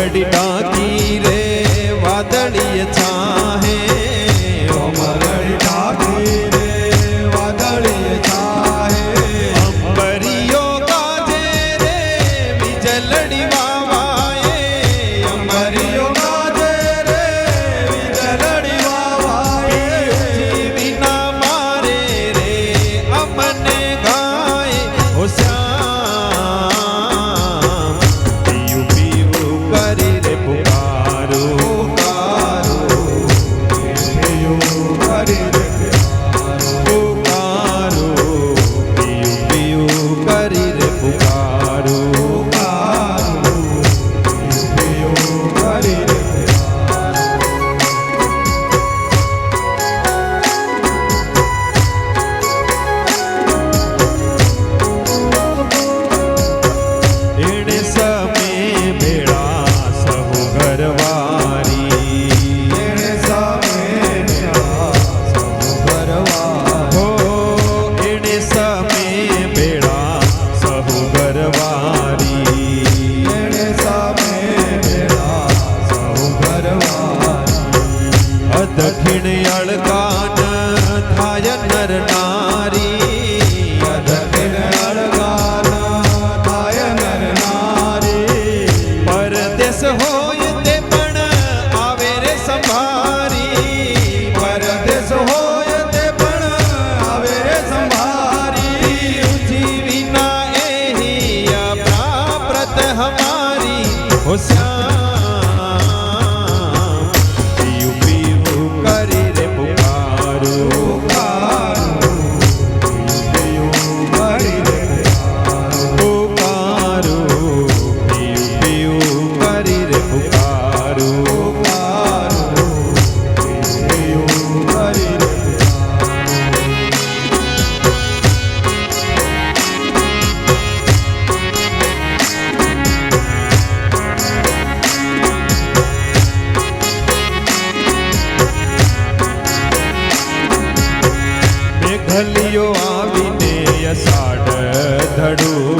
ready dance. મેઘલિયો આવીને અષાઢ ધડુકે